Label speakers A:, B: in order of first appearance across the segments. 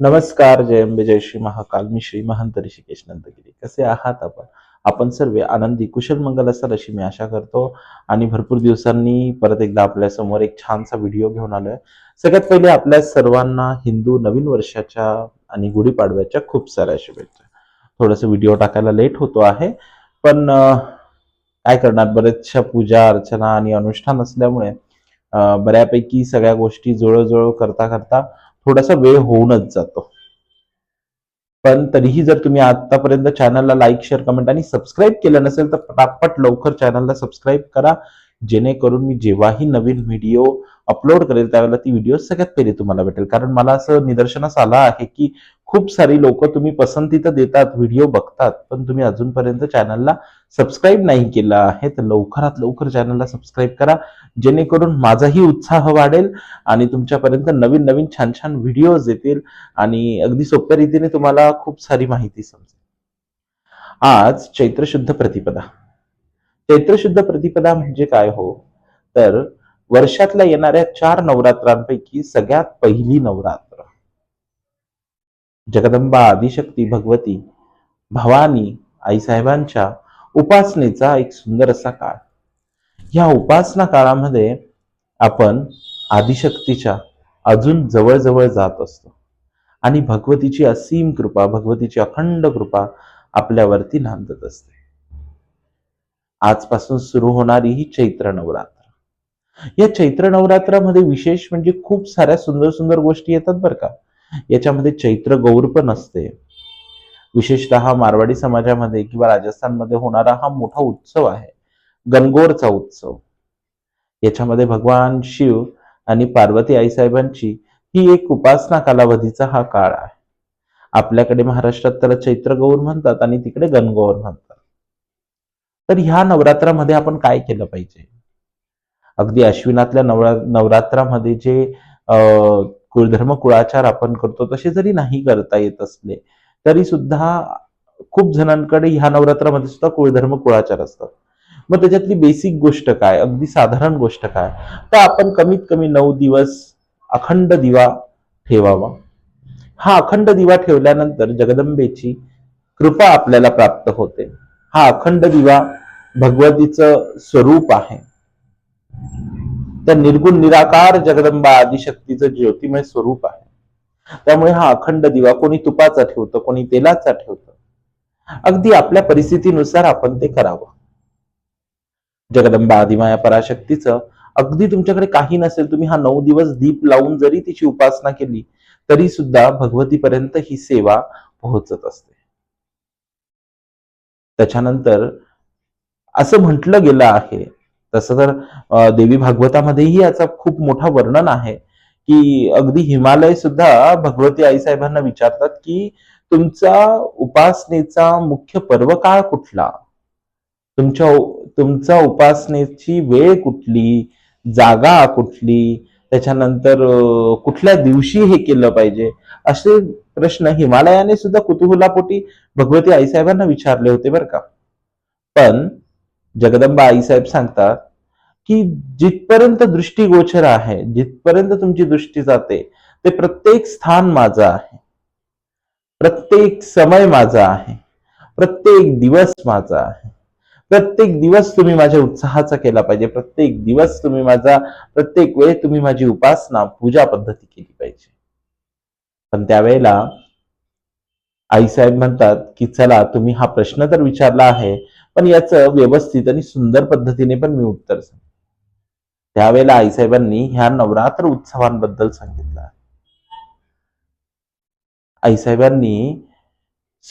A: नमस्कार जय अंबे जय श्री महाकाल. मी श्री महंत ऋषिकेश नंदगिरी. कसे आहात आपण? आपण सर्व आनंदी कुशल मंगल असाल अशी मी आशा करतो. आणि भरपूर दिवसांनी परत एकदा आपल्यासमोर एक छानसा व्हिडिओ घेऊन आलोय. सगळ्यात पहिले आपल्या सर्वांना हिंदू नवीन वर्षाच्या आणि गुढीपाडव्याच्या खूप साऱ्या शुभेच्छा. थोडस व्हिडिओ टाकायला लेट होतो आहे पण काय करणार? बरेचशा पूजा अर्चना आणि अनुष्ठान असल्यामुळे बऱ्यापैकी सगळ्या गोष्टी जुळजुळ करता करता थोडासा वेळ होऊनच जातो. पण तरीही जर तुम्ही आतापर्यंत चॅनलला लाईक शेअर कमेंट आणि सबस्क्राईब केलं नसेल तर पटापट लवकर चॅनलला सबस्क्राईब करा. जेणेकरून मी जेव्हाही नवीन व्हिडिओ अपलोड करेल त्यावेळेला ती व्हिडिओ सगळ्यात पहिले तुम्हाला भेटेल. कारण मला असं निदर्शनास आलं आहे की खूप सारी लोक तुम्ही पसंती तर देतात व्हिडिओ बघतात पण तुम्ही अजूनपर्यंत चॅनलला सबस्क्राईब नाही केलं आहे तर लवकरात लवकर चॅनलला सबस्क्राईब करा. जेणेकरून माझाही उत्साह वाढेल आणि तुमच्यापर्यंत नवीन नवीन छान छान व्हिडिओज येतील आणि अगदी सोप्या रीतीने तुम्हाला खूप सारी माहिती समजेल. आज चैत्र शुद्ध प्रतिपदा. चैत्र शुद्ध प्रतिपदा म्हणजे काय हो? तर वर्षातल्या येणाऱ्या चार नवरात्रांपैकी सगळ्यात पहिली नवरात्र जगदंबा आदिशक्ती भगवती भवानी आईसाहेबांच्या उपासनेचा एक सुंदर असा काळ. या उपासना काळामध्ये आपण आदिशक्तीच्या अजून जवळ जात असतो. आणि भगवतीची असीम कृपा भगवतीची अखंड कृपा आपल्यावरती नांदत असते. आजपासून सुरू होणारी ही चैत्र नवरात्र. या चैत्र नवरात्रामध्ये विशेष म्हणजे खूप साऱ्या सुंदर सुंदर गोष्टी येतात बरं का. याच्यामध्ये चैत्र गौर पण असते. विशेषतः मारवाडी समाजामध्ये किंवा राजस्थानमध्ये होणारा हा मोठा उत्सव आहे. गणगोरचा उत्सव. याच्यामध्ये भगवान शिव आणि पार्वती आईसाहेबांची ही एक उपासना कालावधीचा हा काळ आहे. आपल्याकडे महाराष्ट्रात त्याला चैत्र गौर म्हणतात आणि तिकडे गणगौर म्हणतात. तर ह्या नवरात्रामध्ये आपण काय केलं पाहिजे? अगदी अश्विनातल्या नवरा नवरात्रामध्ये जे अं, कुळधर्म कुळाचार आपण करतो तसे जरी नाही करता येत असले तरी सुद्धा खूप जणांकडे ह्या नवरात्रामध्ये सुद्धा कुळधर्म कुळाचार असतात. मग त्याच्यातली बेसिक गोष्ट काय? अगदी साधारण गोष्ट काय? तर आपण कमीत कमी नऊ दिवस अखंड दिवा ठेवावा. हा अखंड दिवा ठेवल्यानंतर जगदंबेची कृपा आपल्याला प्राप्त होते. हा अखंड दिवा भगवतीचं स्वरूप आहे. त्या निर्गुण निराकार जगदंबा आदिशक्तीचं ज्योतिमय स्वरूप आहे. त्यामुळे हा अखंड दिवा कोणी तुपाचा ठेवतं कोणी तेलाचा ठेवतं? अगदी आपल्या परिस्थितीनुसार आपण ते करावं. जगदंबा आदिमाया पराशक्तीचं अगदी तुमच्याकडे काही नसेल तुम्ही हा नऊ दिवस दीप लावून जरी तिची उपासना केली तरी सुद्धा भगवतीपर्यंत ही सेवा पोहोचत असते. त्याच्यानंतर असं म्हटलं गेलं आहे तसं तर देवी भागवतामध्येही याचा खूप मोठा वर्णन आहे की अगदी हिमालय सुद्धा भगवती आईसाहेबांना विचारतात की तुमचा उपासनेचा मुख्य पर्व काळ कुठला? तुमच्या तुमचा उपासनेची वेळ कुठली? जागा कुठली? त्याच्यानंतर कुठल्या दिवशी हे केलं पाहिजे? असे प्रश्न हिमालयाने सुद्धा कुतुहुलापोटी भगवती आईसाहेबांना विचारले होते बरं का? पण जगदंबा आईसाहेब सांगतात की जिथपर्यंत दृष्टीगोचर आहे जिथपर्यंत तुमची दृष्टी जाते ते प्रत्येक स्थान माझं आहे. प्रत्येक समय माझा आहे. प्रत्येक दिवस माझा आहे. प्रत्येक दिवस तुम्ही माझ्या उत्साहाचा केला पाहिजे. प्रत्येक दिवस तुम्ही माझा प्रत्येक वेळ तुम्ही माझी उपासना पूजा पद्धती केली पाहिजे. पण त्यावेळेला आईसाहेब म्हणतात की चला तुम्ही हा प्रश्न तर विचारला आहे पण याचं व्यवस्थित आणि सुंदर पद्धतीने पण मी उत्तर सांग त्यावेळेला आईसाहेबांनी ह्या नवरात्र उत्सवांबद्दल सांगितलं. आईसाहेबांनी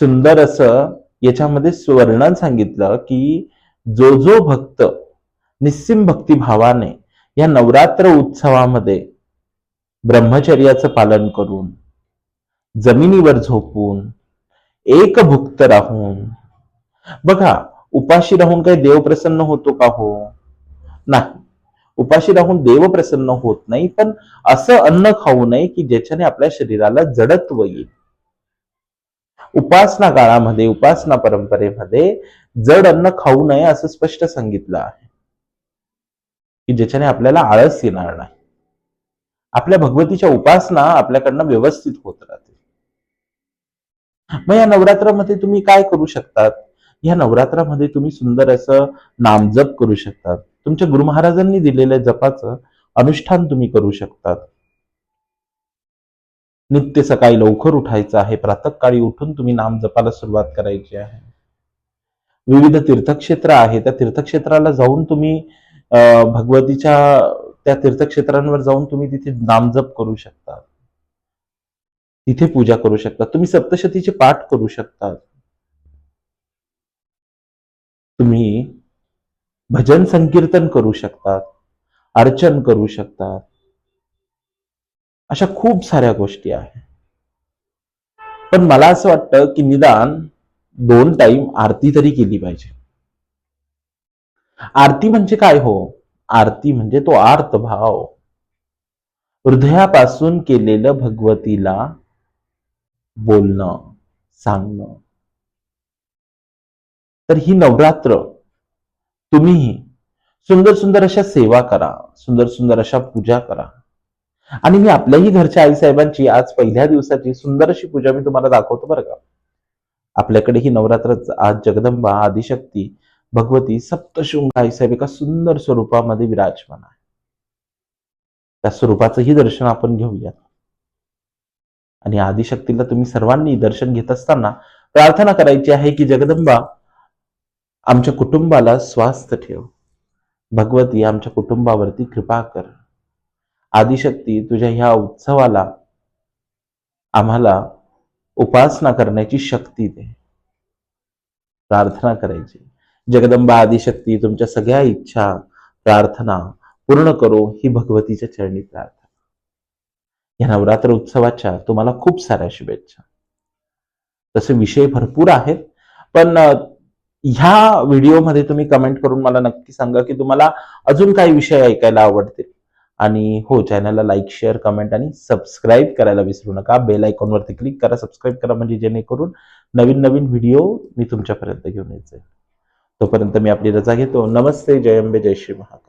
A: सुंदर असं याच्यामध्ये वर्णन सांगितलं की जो जो भक्त निस्सिम भक्तिभावाने या नवरात्र उत्सवामध्ये ब्रह्मचर्याचं पालन करून जमिनीवर झोपून एक भुक्त राहून बघा उपाशी राहून काही देव प्रसन्न होतो का हो? नाही. उपाशी राहून देव प्रसन्न होत नाही पण असं अन्न खाऊ नये की ज्याच्याने आपल्या शरीराला जडत्व येईल. उपासना काळामध्ये उपासना परंपरेमध्ये जड अन्न खाऊ नये असं स्पष्ट सांगितलं आहे. की ज्याच्याने आपल्याला आळस येणार नाही. आपल्या भगवतीच्या उपासना आपल्याकडनं व्यवस्थित होत राहते मग या नवरात्रामध्ये तुम्ही काय करू शकतात? या नवरात्रामध्ये तुम्ही सुंदर असं नामजप करू शकतात. तुमच्या गुरु महाराजांनी दिलेल्या जपाचं अनुष्ठान तुम्ही करू शकतात. नित्य सकाळी लवकर उठायचं आहे. प्रातःकाळी उठून तुम्ही नाम जपाला सुरुवात करायची आहे. विविध तीर्थक्षेत्र आहे त्या तीर्थक्षेत्राला जाऊन तुम्ही भगवतीच्या त्या तीर्थक्षेत्रांवर जाऊन तुम्ही तिथे नामजप करू शकता तिथे पूजा करू शकता तुम्ही सप्तशतीचे पाठ करू शकता तुम्ही भजन संकीर्तन करू शकतात अर्चन करू शकतात. अशा खूप साऱ्या गोष्टी आहेत. पण मला असं वाटतं की निदान दोन टाइम आरती तरी केली पाहिजे. आरती म्हणजे काय हो? आरती म्हणजे तो आर्त भाव हृदयापासून केलेलं भगवतीला बोलणं सांगणं. तर ही नवरात्र तुम्हीही सुंदर सुंदर अशा सेवा करा सुंदर सुंदर अशा पूजा करा. आणि मी आपल्याही घरच्या आईसाहेबांची आज पहिल्या दिवसाची सुंदर अशी पूजा मी तुम्हाला दाखवतो बरं का. आपल्याकडे ही नवरात्र आज जगदंबा आदिशक्ती भगवती सप्तशृंग आईसाहेब एका सुंदर स्वरूपामध्ये विराजमान आहे. त्या स्वरूपाचंही दर्शन आपण घेऊया आणि आदिशक्तीला तुम्ही सर्वांनी दर्शन घेत असताना प्रार्थना करायची आहे की जगदंबा आमच्या कुटुंबाला स्वास्थ ठेव. भगवती आमच्या कुटुंबावरती कृपा कर. आदिशक्ती तुझ्या ह्या उत्सवाला आम्हाला उपासना करण्याची शक्ती दे. प्रार्थना करायची. जगदंबा आदिशक्ती तुमच्या सगळ्या इच्छा प्रार्थना पूर्ण करो ही भगवतीच्या चरणी प्रार्थना. या नवरात्र उत्सवाच्या तुम्हाला खूप साऱ्या शुभेच्छा. तसे विषय भरपूर आहेत पण ह्या व्हिडिओमध्ये तुम्ही कमेंट करून मला नक्की सांगा की तुम्हाला अजून काही विषय ऐकायला आवडतील. आणि हो चॅनलला लाईक शेअर कमेंट आणि सबस्क्राईब करायला विसरू नका. बेल आयकॉनवरती क्लिक करा सबस्क्राईब करा म्हणजे जेणेकरून नवीन नवीन व्हिडिओ मी तुमच्यापर्यंत घेऊन यायचे तोपर्यंत मी आपली रजा घेतो. नमस्ते जय अंबे जय श्री महाकाल.